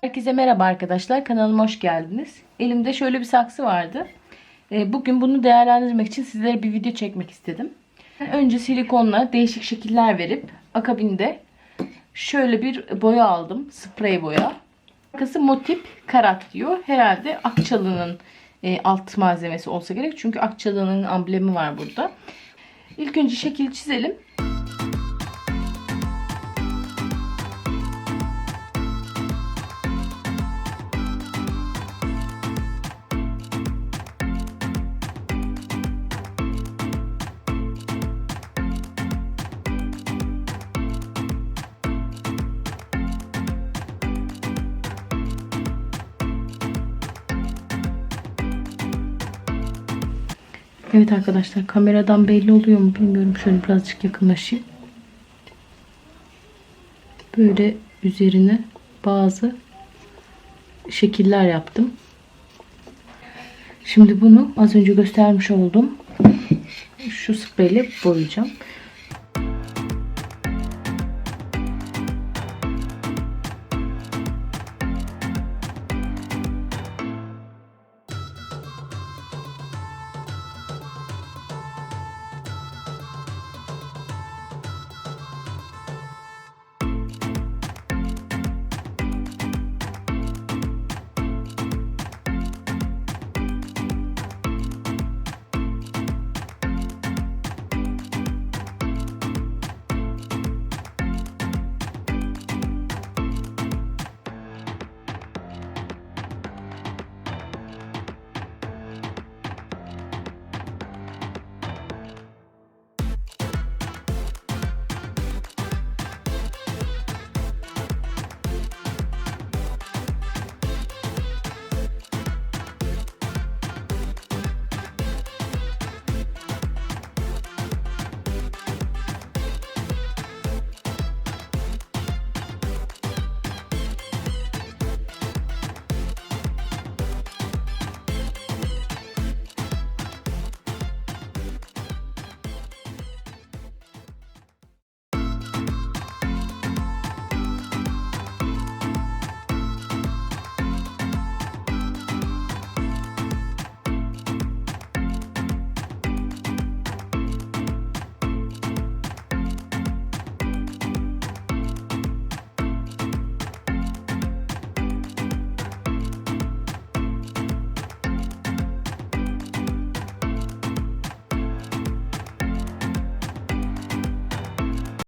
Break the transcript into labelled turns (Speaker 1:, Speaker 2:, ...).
Speaker 1: Herkese merhaba arkadaşlar. Kanalıma hoş geldiniz. Elimde şöyle bir saksı vardı. Ee, bugün bunu değerlendirmek için sizlere bir video çekmek istedim. Önce silikonla değişik şekiller verip akabinde şöyle bir boya aldım. Sprey boya. Arkası Motip Karat diyor. Herhalde Akçalı'nın e, alt malzemesi olsa gerek. Çünkü Akçalı'nın amblemi var burada. İlk önce şekil çizelim. Evet arkadaşlar kameradan belli oluyor mu bilmiyorum. Şöyle birazcık yakınlaşayım. Böyle üzerine bazı şekiller yaptım. Şimdi bunu az önce göstermiş olduğum şu spreyle boyayacağım.